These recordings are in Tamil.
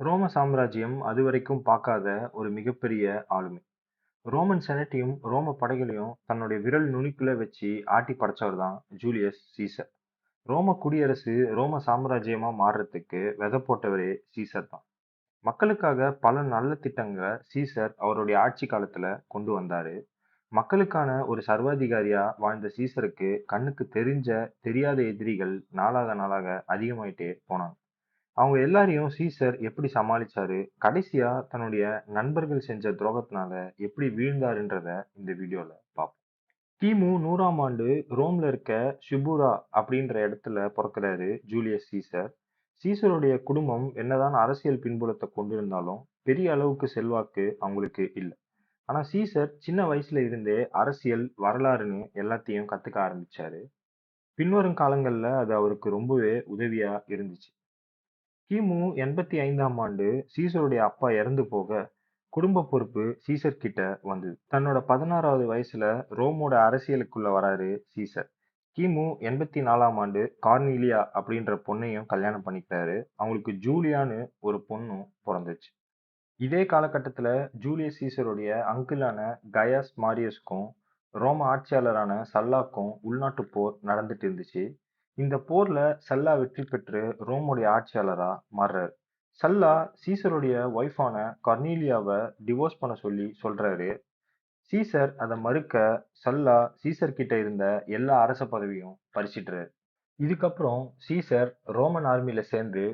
ரோம சாம்ராஜ்யம் அதுவரைக்கும் பார்க்காத ஒரு மிகப்பெரிய ஆளுமை. ரோமன் செனட்டையும், ரோம படைகளையும் தன்னுடைய விரல் நுனிக்குள்ள வச்சு ஆட்டி படைச்சவர் தான் ஜூலியஸ் சீசர். ரோம குடியரசு ரோம சாம்ராஜ்யமா மாறுறதுக்கு விதை போட்டவரே சீசர் தான். மக்களுக்காக பல நல்ல திட்டங்களை சீசர் அவருடைய ஆட்சி காலத்துல கொண்டு வந்தாரு. மக்களுக்கான ஒரு சர்வாதிகாரியா வாழ்ந்த சீசருக்கு கண்ணுக்கு தெரிஞ்ச, தெரியாத எதிரிகள் நாளாக நாளாக அதிகமாயிட்டே போனாங்க. அவங்க எல்லாரையும் சீசர் எப்படி சமாளிச்சாரு? கடைசியா தன்னுடைய நண்பர்கள் செஞ்ச துரோகத்தினால எப்படி வீழ்ந்தாருன்றத இந்த வீடியோல பார்ப்போம். கிமு நூறாம் ஆண்டு ரோம்ல இருக்க ஷிபுரா அப்படின்ற இடத்துல பிறக்கிறாரு ஜூலியஸ் சீசர். சீசருடைய குடும்பம் என்னதான் அரசியல் பின்புலத்தை கொண்டிருந்தாலும் பெரிய அளவுக்கு செல்வாக்கு அவங்களுக்கு இல்லை ஆனா சீசர் சின்ன வயசுல இருந்தே அரசியல், வரலாறுன்னு எல்லாத்தையும் கத்துக்க ஆரம்பிச்சாரு. பின்வரும் காலங்கள்ல அது அவருக்கு ரொம்பவே உதவியா இருந்துச்சு. கிமு 85ஆம் ஆண்டு சீசருடைய அப்பா இறந்து போக, குடும்ப பொறுப்பு சீசர் கிட்ட வந்தது. தன்னோட 16வது வயசுல ரோமோட அரசியலுக்குள்ள வராரு சீசர். கிமு 84ஆம் ஆண்டு கார்னீலியா அப்படின்ற பொண்ணையும் கல்யாணம் பண்ணிக்கிறாரு. அவங்களுக்கு ஜூலியான்னு ஒரு பொண்ணும் பிறந்துச்சு இதே காலகட்டத்தில் ஜூலியஸ் சீசருடைய அங்கிளான கயாஸ் மாரியஸ்க்கும், ரோம ஆட்சியாளரான சல்லாக்கும் உள்நாட்டுப் போர் நடந்துட்டு இருந்துச்சு. இந்த போர்ல சல்லா வெற்றி பெற்று ரோமுடைய ஆட்சியாளரா மாறுறாரு. சல்லா சீசருடைய ஒய்ஃபான கர்னீலியாவை டிவோர்ஸ் பண்ண சொல்லி சொல்றாரு. சீசர் அதை மறுக்க, சல்லா சீசர் கிட்ட இருந்த எல்லா அரச பதவியும் பறிச்சிட்டுறாரு இதுக்கப்புறம் சீசர் ரோமன் ஆர்மியில சேர்ந்து,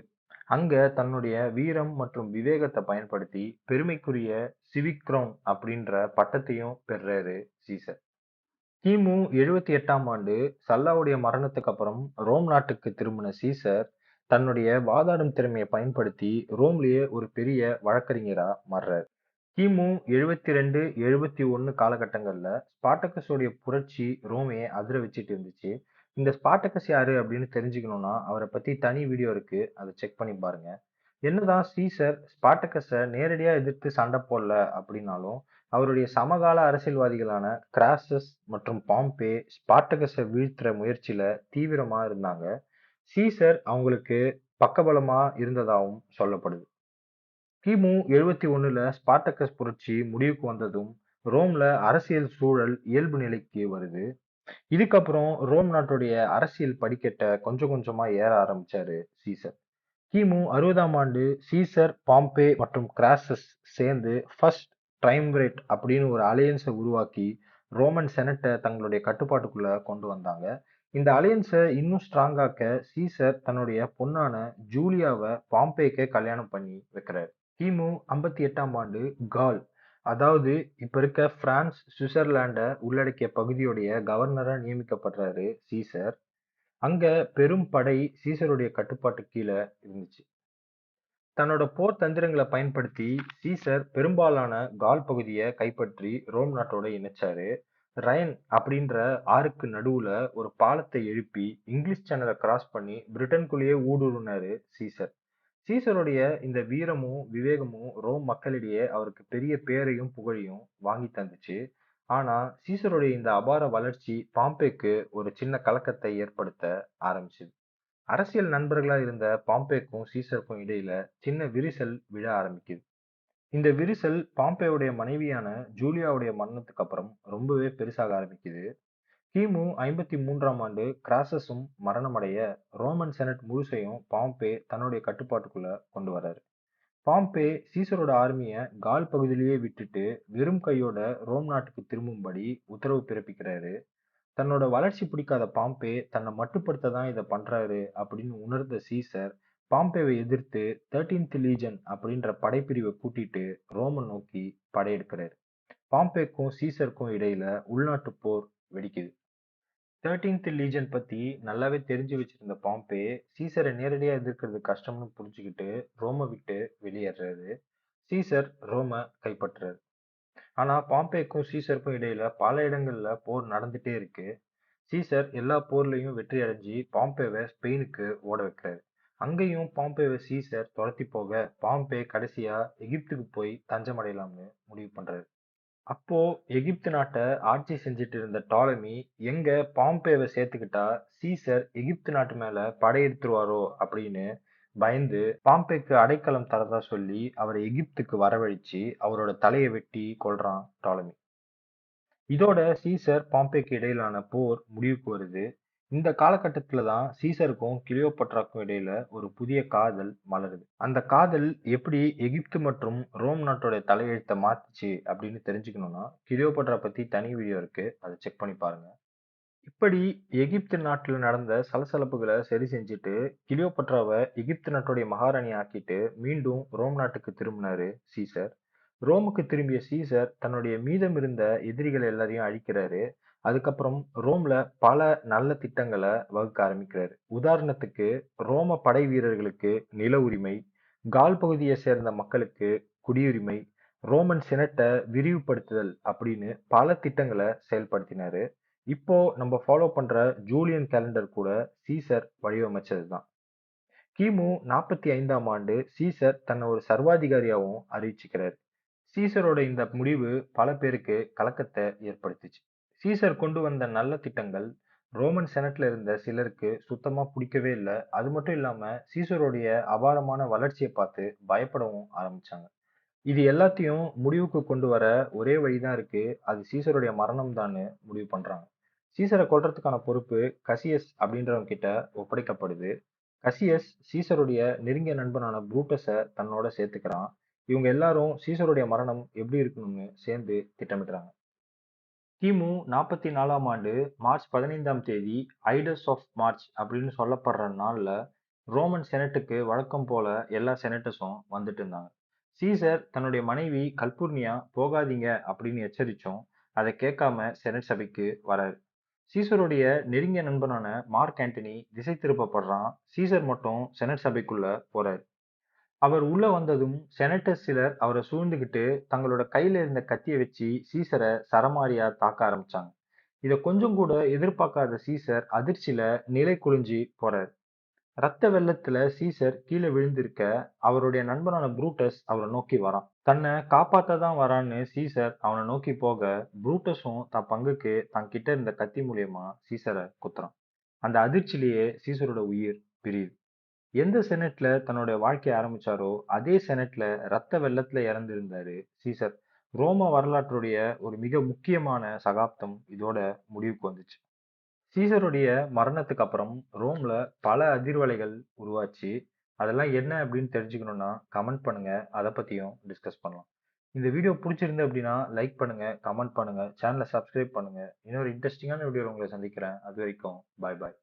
அங்க தன்னுடைய வீரம் மற்றும் விவேகத்தை பயன்படுத்தி பெருமைக்குரிய சிவிக் கிரவுன் அப்படின்ற பட்டத்தையும் பெறுறாரு சீசர். கிமு 78ஆம் ஆண்டு சல்லாவுடைய மரணத்துக்கு அப்புறம் ரோம் நாட்டுக்கு திரும்பின சீசர், தன்னுடைய வாதாடும் திறமையை பயன்படுத்தி ரோம்லேயே ஒரு பெரிய வழக்கறிஞரா மாறுறார் கிமு எழுபத்தி ரெண்டு எழுபத்தி ஒன்று காலகட்டங்களில் ஸ்பாட்டக்கஸோடைய புரட்சி ரோமையே அதிர வச்சிட்டு இருந்துச்சு. இந்த ஸ்பாட்டக்கஸ் யாரு அப்படின்னு தெரிஞ்சுக்கணும்னா அவரை பற்றி தனி வீடியோ இருக்கு. அதை செக் பண்ணி பாருங்க. என்னதான் சீசர் ஸ்பார்டகஸ நேரடியா எதிர்த்து சண்டை போடல அப்படின்னாலும், அவருடைய சமகால அரசியல்வாதிகளான கிராசஸ் மற்றும் பாம்பே ஸ்பார்டகஸ வீழ்த்துற முயற்சியில தீவிரமா இருந்தாங்க. சீசர் அவங்களுக்கு பக்கபலமா இருந்ததாகவும் சொல்லப்படுது. கிமு எழுபத்தி ஒன்றில் ஸ்பாட்டகஸ் புரட்சி முடிவுக்கு வந்ததும், ரோம்ல அரசியல் சூழல் இயல்பு நிலைக்கு வருது. இதுக்கப்புறம் ரோம் நாட்டுடைய அரசியல் படிக்கட்டை கொஞ்சம் கொஞ்சமா ஏற ஆரம்பிச்சாரு சீசர். கிமு 60ஆம் ஆண்டு சீசர், பாம்பே மற்றும் கிராசஸ் சேர்ந்து ஃபர்ஸ்ட் ட்ரைம்ரேட் அப்படின்னு ஒரு அலையன்ஸை உருவாக்கி ரோமன் செனட்டை தங்களுடைய கட்டுப்பாட்டுக்குள்ள கொண்டு வந்தாங்க. இந்த அலையன்ஸை இன்னும் ஸ்ட்ராங்காக்க சீசர் தன்னுடைய பொண்ணான ஜூலியாவை பாம்பேக்கே கல்யாணம் பண்ணி வைக்கிறார் கிமு 58ஆம் ஆண்டு கால் அதாவது இப்ப இருக்க பிரான்ஸ், சுவிட்சர்லாண்டை உள்ளடக்கிய பகுதியுடைய கவர்னரா நியமிக்கப்படுறாரு சீசர். அங்க பெரும் படை சீசருடைய கட்டுப்பாட்டு கீழே இருந்துச்சு. தன்னோட போர் தந்திரங்களை பயன்படுத்தி சீசர் பெரும்பாலான கால் பகுதியை கைப்பற்றி ரோம் நாட்டோட இணைச்சாரு. ரயன் அப்படின்ற ஆறுக்கு நடுவுல ஒரு பாலத்தை எழுப்பி இங்கிலீஷ் சேனலை கிராஸ் பண்ணி பிரிட்டனுக்குள்ளேயே ஊடுருவினாரு சீசர். சீசருடைய இந்த வீரமும், விவேகமும் ரோம் மக்களிடையே அவருக்கு பெரிய பேரையும், புகழையும் வாங்கி தந்துச்சு. ஆனா சீசருடைய இந்த அபார வளர்ச்சி பாம்பேக்கு ஒரு சின்ன கலக்கத்தை ஏற்படுத்த ஆரம்பிச்சது. அரசியல் நண்பர்களா இருந்த பாம்பேக்கும் சீசருக்கும் இடையில சின்ன விரிசல் விழ ஆரம்பிக்குது. இந்த விரிசல் பாம்பேவுடைய மனைவியான ஜூலியாவுடைய மரணத்துக்கு அப்புறம் ரொம்பவே பெருசாக ஆரம்பிக்குது. கிமு 53ஆம் ஆண்டு கிராசஸும் மரணமடைய, ரோமன் செனட் முழுசையும் பாம்பே தன்னுடைய கட்டுப்பாட்டுக்குள்ள கொண்டு வர்றாரு. பாம்பே சீசரோட ஆர்மிய கால் பகுதியிலேயே விட்டுட்டு வெறும் கையோட ரோம் நாட்டுக்கு திரும்பும்படி உத்தரவு பிறப்பிக்கிறாரு. தன்னோட வளர்ச்சி பிடிக்காத பாம்பே தன்னை மட்டுப்படுத்த தான் இதை பண்றாரு அப்படின்னு உணர்ந்த சீசர், பாம்பேவை எதிர்த்து 13th லீஜன் அப்படின்ற படைப்பிரிவை கூட்டிட்டு ரோமன் நோக்கி படையெடுக்கிறாரு. பாம்பேக்கும் சீசருக்கும் இடையில உள்நாட்டுப் போர் வெடிக்குது. 13th லீஜன் பத்தி நல்லாவே தெரிஞ்சு வச்சிருந்த பாம்பே, சீசரை நேரடியா எதிர்க்கிறது கஷ்டம்னு புரிஞ்சுக்கிட்டு ரோம விட்டு வெளியேறாரு. சீசர் ரோம கைப்பற்றுறாரு. ஆனா பாம்பேக்கும் சீசருக்கும் இடையில பல இடங்கள்ல போர் நடந்துட்டே இருக்கு. சீசர் எல்லா போர்லயும் வெற்றி அடைஞ்சு பாம்பேவ ஸ்பெயினுக்கு ஓட வைக்கிறாரு. அங்கேயும் பாம்பேவை சீசர் துரத்தி போக, பாம்பே கடைசியா எகிப்துக்கு போய் தஞ்சம் அடையலாம்னு முடிவு பண்றாரு. அப்போ எகிப்து நாட்டை ஆட்சி செஞ்சுட்டு இருந்த டாலமி, எங்க பாம்பேவை சேர்த்துக்கிட்டா சீசர் எகிப்து நாட்டு மேல படையெடுத்துருவாரோ அப்படின்னு பயந்து பாம்பேக்கு அடைக்கலம் தரதா சொல்லி அவரை எகிப்துக்கு வரவழைச்சு அவரோட தலையை வெட்டி கொள்றான் டாலமி. இதோட சீசர் பாம்பேக்கு இடையிலான போர் முடிவுக்கு வருது. இந்த காலகட்டத்துல தான் சீசருக்கும் கிளியோபட்ராக்கும் இடையில ஒரு புதிய காதல் மலருது. அந்த காதல் எப்படி எகிப்து மற்றும் ரோம் நாட்டோட தலையெழுத்தை மாத்துச்சு அப்படின்னு தெரிஞ்சுக்கணும்னா கிளியோபட்ரா பத்தி தனி வீடியோ இருக்கு. அதை செக் பண்ணி பாருங்க. இப்படி எகிப்து நாட்டில் நடந்த சலசலப்புகளை சரி செஞ்சுட்டு கிளியோபட்ராவை எகிப்து நாட்டுடைய மகாராணி ஆக்கிட்டு மீண்டும் ரோம் நாட்டுக்கு திரும்பினாரு சீசர். ரோமுக்கு திரும்பிய சீசர் தன்னுடைய மீதம் இருந்த எதிரிகள் எல்லாரையும் அழிக்கிறாரு. அதுக்கப்புறம் ரோம்ல பல நல்ல திட்டங்களை வகுக்க ஆரம்பிக்கிறாரு. உதாரணத்துக்கு ரோம படை வீரர்களுக்கு நில உரிமை கால் பகுதியை சேர்ந்த மக்களுக்கு குடியுரிமை ரோமன் செனட்டை விரிவுபடுத்துதல் அப்படின்னு பல திட்டங்களை செயல்படுத்தினாரு. இப்போ நம்ம ஃபாலோ பண்ற ஜூலியன் கேலண்டர் கூட சீசர் வடிவமைச்சதுதான். கிமு நாற்பத்தி ஐந்தாம் ஆண்டு சீசர் தன்னை ஒரு சர்வாதிகாரியாகவும் அறிவிச்சுக்கிறார். சீசரோட இந்த முடிவு பல பேருக்கு கலக்கத்தை ஏற்படுத்துச்சு. சீசர் கொண்டு வந்த நல்ல திட்டங்கள் ரோமன் செனட்ல இருந்த சிலருக்கு சுத்தமா பிடிக்கவே இல்லை. அது மட்டும் இல்லாம சீசருடைய அபாரமான வளர்ச்சியை பார்த்து பயப்படவும் ஆரம்பிச்சாங்க. இது எல்லாத்தையும் முடிவுக்கு கொண்டு வர ஒரே வழிதான் இருக்கு. அது சீசருடைய மரணம் தான்னு முடிவு பண்றாங்க. சீசரை கொல்றதுக்கான பொறுப்பு கசியஸ் அப்படின்றவங்க கிட்ட ஒப்படைக்கப்படுது. கசியஸ் சீசருடைய நெருங்கிய நண்பனான புரூட்டஸை தன்னோட சேர்த்துக்கிறான். இவங்க எல்லாரும் சீசருடைய மரணம் எப்படி இருக்கணும்னு சேர்ந்து திட்டமிடுறாங்க. கிமு நாற்பத்தி நாலாம் ஆண்டு மார்ச் பதினைந்தாம் தேதி ஐடஸ் ஆஃப் மார்ச் அப்படின்னு சொல்லப்படுற நாளில் ரோமன் செனட்டுக்கு வழக்கம் போல எல்லா செனட்டர்ஸும் வந்துட்டு இருந்தாங்க. சீசர் தன்னுடைய மனைவி கல்பூர்னியா போகாதீங்க அப்படின்னு எச்சரித்தும் அதை கேட்காம செனட் சபைக்கு வராரு. சீசருடைய நெருங்கிய நண்பனான மார்க் ஆண்டனி திசை திருப்பப்படுறான். சீசர் மட்டும் செனட் சபைக்குள்ள போறாரு. அவர் உள்ள வந்ததும் செனட்டர் சிலர் அவரை சூழ்ந்துகிட்டு தங்களோட கையில இருந்த கத்தியை வச்சு சீசரை சரமாரியா தாக்க ஆரம்பிச்சாங்க. இத கொஞ்சம் கூட எதிர்பார்க்காத சீசர் அதிர்ச்சியில நிலை குளிஞ்சு போறாரு. ரத்த வெள்ளத்துல சீசர் கீழே விழுந்திருக்க அவருடைய நண்பனான புரூட்டஸ் அவரை நோக்கி வரான். தன்னை காப்பாத்த தான் வரான்னு சீசர் அவனை நோக்கி போக புரூட்டஸும் தன் பங்குக்கு தன் கிட்ட இருந்த கத்தி மூலியமா சீசரை குத்துறான். அந்த அதிர்ச்சியிலேயே சீசரோட உயிர் பிரியுது. எந்த செனட்ல தன்னோட வாழ்க்கையை ஆரம்பிச்சாரோ அதே செனட்ல ரத்த வெள்ளத்துல இறந்திருந்தாரு சீசர். ரோம வரலாற்றுடைய ஒரு மிக முக்கியமான சகாப்தம் இதோட முடிவுக்கு வந்துச்சு. சீசருடைய மரணத்துக்கு அப்புறம் ரோம்ல பல அதிர்வலைகள் உருவாச்சு. அதெல்லாம் என்ன அப்படின்னு தெரிஞ்சுக்கணும்னா கமெண்ட் பண்ணுங்க. அதை பத்தியும் டிஸ்கஸ் பண்ணலாம். இந்த வீடியோ பிடிச்சிருந்து அப்படின்னா லைக் பண்ணுங்க கமெண்ட் பண்ணுங்க சேனலை சப்ஸ்கிரைப் பண்ணுங்க. இன்னொரு இன்ட்ரெஸ்டிங்கான வீடியோ உங்களை சந்திக்கிறேன். அது வரைக்கும் பாய் பாய்.